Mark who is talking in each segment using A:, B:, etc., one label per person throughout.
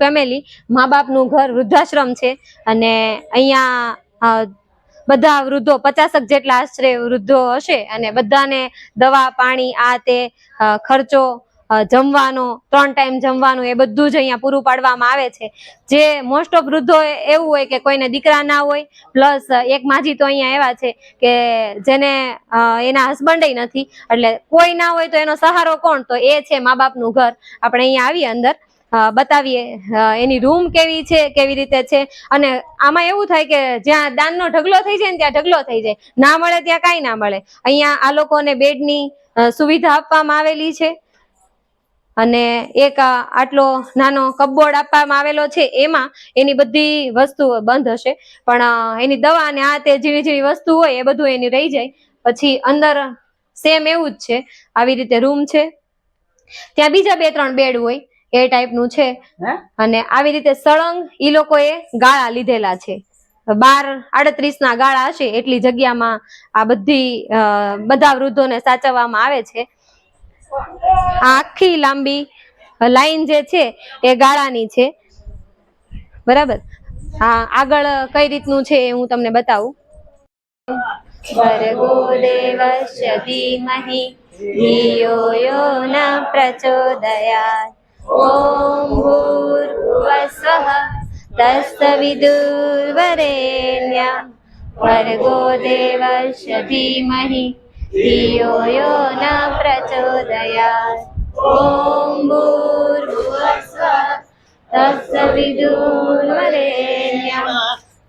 A: Family મા બાપનું ઘર વૃદ્ધાશ્રમ છે અને અહીંયા બધા વૃદ્ધો, પચાસક જેટલા આશરે વૃદ્ધો હશે અને બધાને દવા, પાણી, આ તે ખર્ચો જમવાનો, ત્રણ ટાઈમ જમવાનું એ બધું જ અહીંયા પૂરું પાડવામાં આવે છે. જે મોસ્ટ ઓફ વૃદ્ધો એવું હોય કે કોઈને દીકરા ના હોય પ્લસ એક માજી તો અહીંયા એવા છે કે જેને એના હસબન્ડ નથી, એટલે કોઈ ના હોય તો એનો સહારો કોણ? તો એ છે મા બાપનું ઘર. આપણે અહીંયા આવીએ અંદર. બતાવીએ. એની રૂમ કેવી છે, કેવી રીતે છે? અને આમાં એવું થાય કે જ્યાં દાનનો ઢગલો થઈ જાય ને ત્યાં ઢગલો થઈ જાય. ના મળે ત્યાં કાંઈ ના મળે. અહીંયા આ લોકોને બેડની સુવિધા આપવામાં આવેલી છે. અને એક આટલો નાનો કપબોર્ડ આપવામાં આવેલો છે. એમાં એની બધી વસ્તુઓ બંધ હશે. પણ એની દવા અને આ તે જેવી જેવી વસ્તુ હોય એ બધું એની રહી જાય. પછી અંદર સેમ એવું જ છે. આવી રીતે રૂમ છે. ત્યાં બીજા બે ત્રણ બેડ હોય. એ ટાઈપનું છે. અને આવી રીતે સળંગ ઈ લોકોએ ગાળા લીધેલા છે. બાર આડત્રીસ ના ગાળા હશે એટલી જગ્યામાં આ બધી બધા વૃદ્ધોને સાચવવામાં આવે છે. આખી લાંબી લાઈન જે છે એ ગાળાની છે. બરાબર? હા આગળ કઈ રીતનું છે એ હું તમને બતાવું. ભર્ગો દેવસ્ય ધીમહિ ધિયો યો ન પ્રચોદયાત. ઓમ ભૂર્ભુવસ્વઃ તસ્સવિદુર્વરેણ્યં ભર્ગો દેવસ્ય ધીમહિ ધિયો યો ન પ્રચોદયાત ઓમ ભૂર્ભુવસ્વઃ તસ્સવિદુર્વરેણ્યં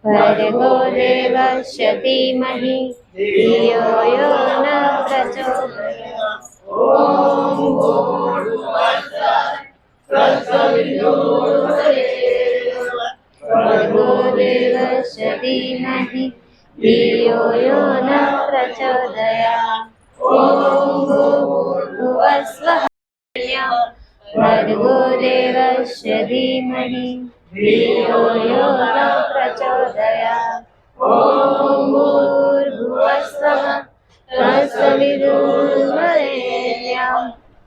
A: ભર્ગો દેવસ્ય ધીમહિ ધિયો યો ન પ્રચોદયાત ઓમ ભર્ગો દેવસ્ય ધીમહિ ધિયો યો ન પ્રચોદયા ઓમ ભૂર્ભુવસ્વઃ ભર્ગો દેવસ્ય ધીમહિ ધિયો ન પ્રચોદયા ઓમ ભૂર્ભુવસ્વઃ તત્સવિતુર્વરેણ્યં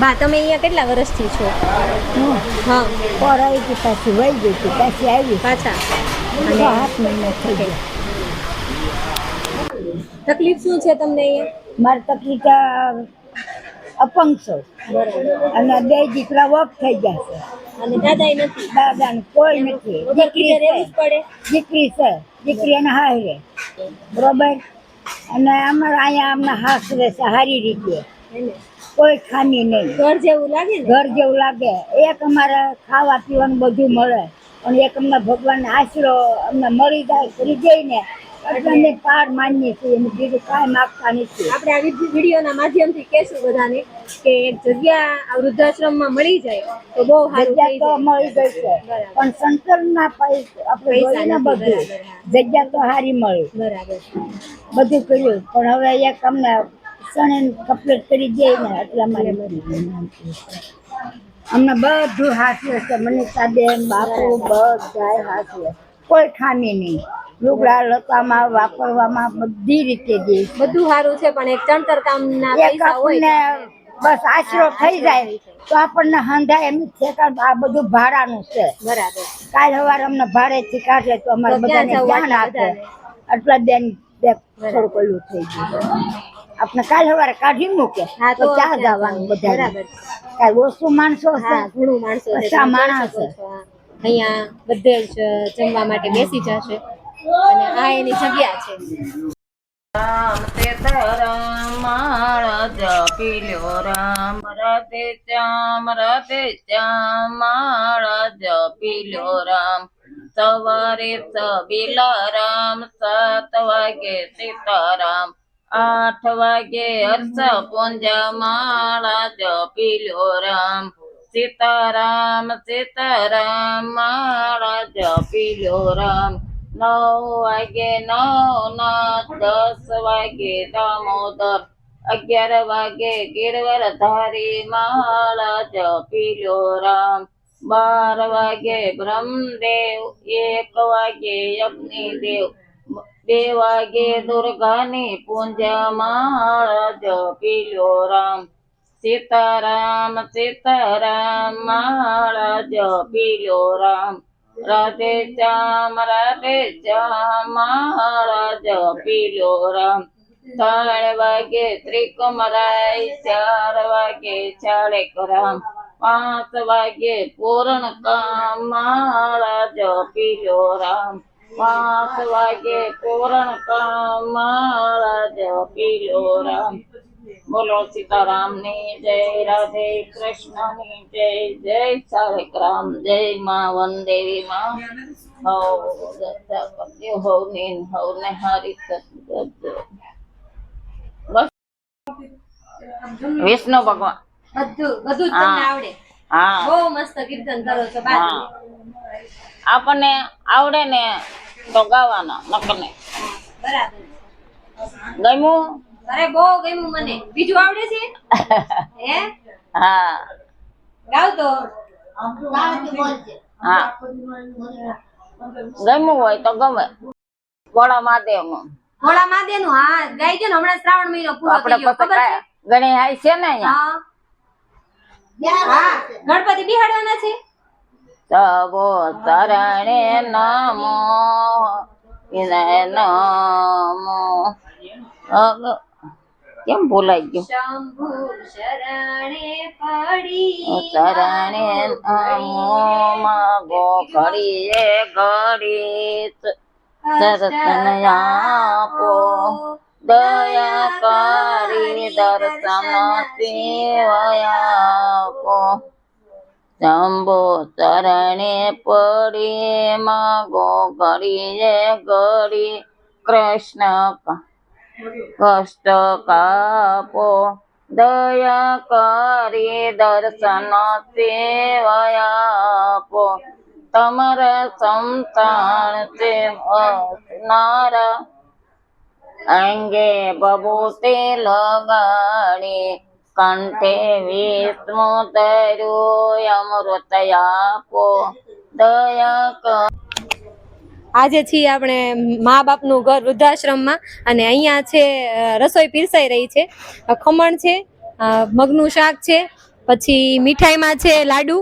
A: બા તમે અહીંયા કેટલા વર્ષથી છો? હા.
B: પરાઈ ગઈ પાછી વહી ગઈ હતી પાછી આવી.
A: પાછા.
B: અને હાથ મહિના થઈ ગયા.
A: તકલીફ શું છે તમને અહીંયા?
B: મારી તકલીફ અપંગ છો અને બે દીકરા વોક થઈ ગયા છે.
A: અને દાદાય નથી?
B: દાદા કોઈ નથી. દીકરી
A: રહેવું પડે?
B: દીકરી છે. દીકરી એને હારે. બરોબર? અને અમારા અહીંયા અમને હાસરે છે સારી રીતે. કોઈ ખામી નહીં.
A: ઘર જેવું લાગે
B: ઘર જેવું લાગે. એક અમારે ખાવા પીવાનું બધું મળે. અને એક અમને ભગવાનનો આશરો અમને મળી જાય ફરી જઈને ને એટલે અમે પાર માનીએ છીએ અને બીજું કાંઈ માગતા નથી.
A: આપણે આ વિડીયોના માધ્યમથી કહેશું બધાને કે એક જગ્યા આ વૃદ્ધાશ્રમમાં મળી જાય તો બહુ
B: જગ્યા તો મળી ગઈ છે પણ સંતરના પૈસા આપણે બધું. જગ્યા તો સારી મળી.
A: બરાબર.
B: બધું કર્યું. પણ હવે એક અમને શણે કમ્પ્લીટ કરી દે ને એટલા મારે અમને બધું હાથવે છે. મનીષાબેન બાપુ બધા હાથવે કોઈ ખામી નહીં. લુગડા લતામાં વાપરવામાં બધી રીતે દે
A: બધું સારું છે પણ એક ચણતર કામના પૈસા હોય
B: બસ આશરો થઈ જાય. તો આપણને હંધાય એમ છે કે આ બધું ભાડાનું છે.
A: બરાબર.
B: કાલ સવારે અમને ભાડેથી કાઢે તો અમારે બધાને ધ્યાન આપે. એટલે બેન બે થોડું પેલું થઈ ગયું. આપણે કાલ સવારે કાઢી મૂકે
A: હા
B: તો ક્યાં જવાનું. બધા
A: બરાબર.
B: કાંઈ ઓછું માણસો છે
A: ઘણું માણસો છે
B: માણસ
A: છો. અહીંયા બધે જ જમવા માટે બેસી જશે. અને આ એની જગ્યા છે.
C: રામ તે ધરમ માળ જપી લ્યો રામ રતે શ્યામ રતે શ્યામ, માળ જપી લ્યો રામ. સવારે સબીલા રામ, સાત વાગે સીતારામ. આઠ વાગે હર્ષ પુંજા, માળા જપી રામ. સીતારામ સીતારામ, માળા જપી રામ. નવ વાગે નવ નાથ દસ વાગે દામોદર અગિયાર વાગે ગિરવર ધારી માળા જપી લ્યો રામ બાર વાગે બ્રહ્મદેવ એક વાગે અગ્નિદેવ બે વાગે દુર્ગાની પૂજા માળા જપી લ્યો રામ સીતારામ સીતારામ માળા જપી લ્યો રામ રાધે શ્યામ રાધે શ્યામ રાજ પીલો રામ. ત્રણ વાગે ત્રિકમરાય, ચાર વાગે ચાળેક રામ. પાંચ વાગે પૂર્ણ કામ રાજ પીલો રામ. પાંચ વાગે પૂરણ કામ રાજ પીલો રામ. બોલો સીતારામની જય રાધે કૃષ્ણની જય જય સારે રામ જય માં વંદેવી માં હવ હવ નીન હવ ને હારી બસ. વિષ્ણુ ભગવાન.
A: બધું બધું તમને આવડે.
C: હા.
A: બહુ મસ્ત કીર્તન કરો છો
C: આપણને આવડે ને તો ગાવાના નકને
A: બરાબર.
C: ગમ્યું?
A: અરે બહુ ગમ્યું મને. બીજું આવડે છે? હે?
C: હા.
A: ગાવ તો.
C: હા. ગમ્યું હોય તો ગમે. ભોળા મહાદેવનું
A: ભોળા મહાદેવનું હા ગાય છે ને હમણાં શ્રાવણ મહિનો પૂરો થઈ ગયો ખબર છે?
C: ગણી હાઈ છે ને અહીંયા?
A: હા. ગણપતિ બિહાડવાના છે?
C: તબો તરણે નમો નમો. કેમ ભૂલાઈ ગયો.
A: શંભુ શરણે પડી
C: શરણે નમો માગો ઘડીએ ઘડી દર્શન આપો દયા કરી દર્શન સેવયાપો શંભો ચરણે પડી માગો ઘડીએ ઘડી કૃષ્ણ ક- કષ્ટ કાપો, દયા કરી દર્શન સેવયાપો. તમારા સંતાન છે નારા અંગે બબૂતે લગાડી, કંઠે વિષ્ણુ તર્યું અમૃત આપો. દયા કર
A: આજે છીએ આપણે મા બાપનું ઘર વૃદ્ધાશ્રમમાં અને અહીંયા છે રસોઈ પીરસાઈ રહી છે. ખમણ છે મગનું શાક છે, પછી મીઠાઈમાં છે લાડુ,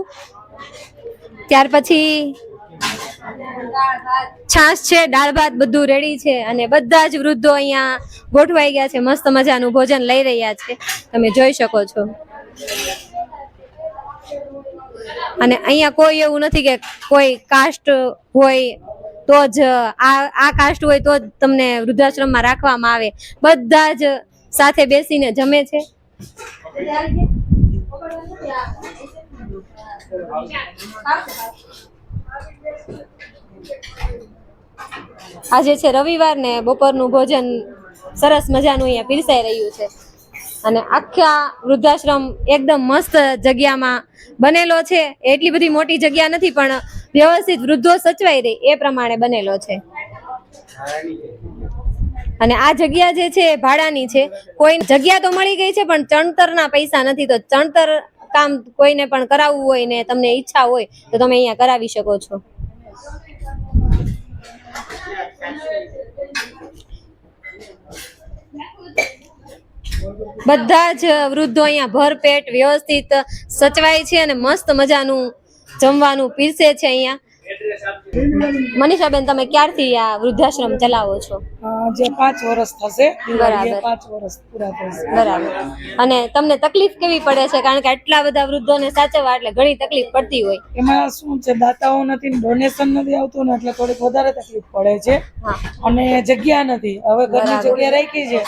A: ત્યાર પછી છાશ છે, દાળ ભાત બધું રેડી છે અને બધા જ વૃદ્ધો અહીંયા ગોઠવાઈ ગયા છે, મસ્ત મજાનું ભોજન લઈ રહ્યા છે. તમે જોઈ શકો છો. અને અહીંયા કોઈ એવું નથી કે કોઈ કાસ્ટ હોય તો જ આ આ કાસ્ટ હોય તો જ તમને વૃદ્ધાશ્રમમાં રાખવામાં આવે. બધા જ સાથે બેસીને જમે છે. આજે છે રવિવાર ને બપોરનું ભોજન સરસ મજાનું અહીંયા પીરસાઈ રહ્યું છે. અને આખા વૃદ્ધાશ્રમ એકદમ મસ્ત જગ્યામાં બનેલો છે. એટલી બધી મોટી જગ્યા નથી, પણ વ્યવસ્થિત વૃદ્ધો સચવાઈ રહે એ પ્રમાણે બનેલો છે. અને આ જગ્યા જે છે ભાડાની છે. કોઈ જગ્યા તો મળી ગઈ છે, પણ ચણતરના પૈસા નથી. તો ચણતર કામ કોઈને પણ કરાવવું હોય ને તમને ઈચ્છા હોય, તો તમે અહીંયા કરાવી શકો છો. બધા જ વૃદ્ધો અહીંયા ભરપેટ વ્યવસ્થિત સચવાય છે અને મસ્ત મજાનું જમવાનું પીરસે છે અહીંયા. મનીષાબેન તમે ક્યારથી આ વૃદ્ધાશ્રમ ચલાવો છો?
D: જે પાંચ વર્ષ થશે
A: બરાબર.
D: પાંચ વર્ષ પૂરા થશે.
A: બરાબર. અને તમને તકલીફ કેવી પડે છે? કારણ કે આટલા બધા વૃદ્ધોને સાચવવા એટલે ઘણી તકલીફ પડતી હોય.
D: એમાં શું છે દાતાઓ નથી ડોનેશન નથી આવતું ને એટલે થોડીક વધારે તકલીફ પડે છે. અને જગ્યા નથી. હવે ઘરની. જગ્યા રાખી છે.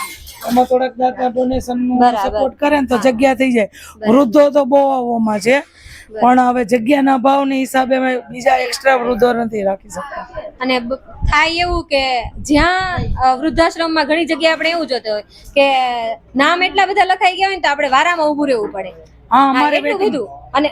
D: એમાં થોડાક દાતા ડોનેશન સપોર્ટ કરે ને તો જગ્યા થઈ જાય. વૃદ્ધો તો બહુ આવવામાં છે. પણ હવે જગ્યાના ભાવની હિસાબે અમે બીજા એક્સ્ટ્રા વૃદ્ધો નથી રાખી શકતા.
A: અને થાય એવું કે જ્યાં વૃદ્ધાશ્રમમાં ઘણી જગ્યાએ આપણે એવું જોતો હોય કે નામ એટલા બધા લખાઈ ગયા હોય ને તો આપણે વારામાં ઊભું રહેવું પડે.
D: હા અમારે
A: એટલું બધું. અને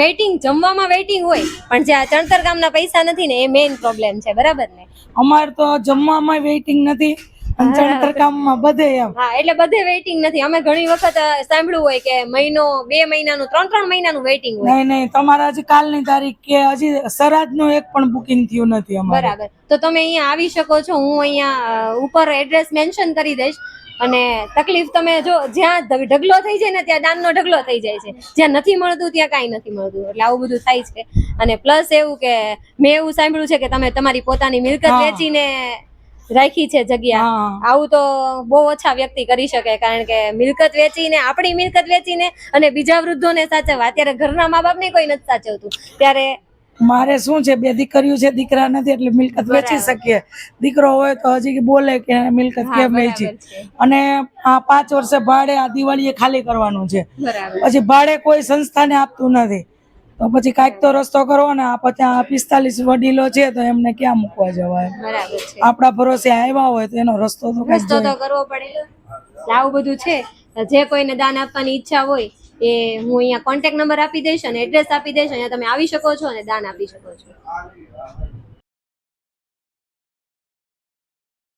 A: વેઇટિંગ જમવામાં વેઇટિંગ હોય પણ જે આ ચણતર કામના પૈસા નથી ને એ મેઇન પ્રોબ્લેમ છે. બરાબર ને?
D: અમારે તો જમવામાં વેઇટિંગ નથી. ચણતર કામમાં બધે એમ.
A: હા એટલે બધે વેઇટિંગ નથી. અમે ઘણી વખત સાંભળ્યું હોય કે મહિનો બે મહિનાનું ત્રણ ત્રણ મહિનાનું વેઇટિંગ હોય.
D: નહીં નહીં તમારા હજી કાલની તારીખ કે હજી સરાજનું એક પણ બુકિંગ થયું નથી અમારે.
A: બરાબર. તો તમે અહીંયા આવી શકો છો. હું અહીંયા ઉપર એડ્રેસ મેન્શન કરી દઈશ. અને તકલીફ તમે જો જ્યાં ઢગલો થઈ જાય ને ત્યાં દાનનો ઢગલો થઈ જાય છે. જ્યાં નથી મળતું ત્યાં કાંઈ નથી મળતું. એટલે આવું બધું થાય છે. અને પ્લસ એવું કે મેં એવું સાંભળ્યું છે કે તમે તમારી પોતાની મિલકત. વેચીને રાખી છે જગ્યા.
D: હા.
A: આવું તો બહુ ઓછા વ્યક્તિ કરી શકે કારણ કે મિલકત વેચીને આપણી મિલકત વેચીને અને બીજા વૃદ્ધોને સાચવવા. અત્યારે ઘરના મા બાપને કોઈ નથી સાચવતું. ત્યારે
D: મારે શું છે બે દીકરીઓ છે દીકરા નથી એટલે મિલકત વેચી શકીએ. દીકરો હોય તો હજી બોલે કે મિલકત કેમ વેચી?
A: છે.
D: અને આ પાંચ વર્ષે ભાડે આ દિવાળીએ ખાલી કરવાનું છે. પછી ભાડે કોઈ સંસ્થાને આપતું નથી. તો પછી કાંઈક તો રસ્તો કરવો ને આ પછી આ પિસ્તાલીસ વડીલો છે તો એમને ક્યાં મૂકવા જવાય?
A: બરાબર
D: આપણા ભરોસે આવ્યા હોય તો એનો રસ્તો તો
A: રસ્તો તો કરવો પડે લાવું આવું બધું છે. જે કોઈને દાન આપવાની ઈચ્છા હોય એ હું અહીંયા કોન્ટેક્ટ નંબર આપી દઈશ અને એડ્રેસ આપી દઈશ. અહીંયા તમે આવી શકો છો અને દાન આપી શકો છો.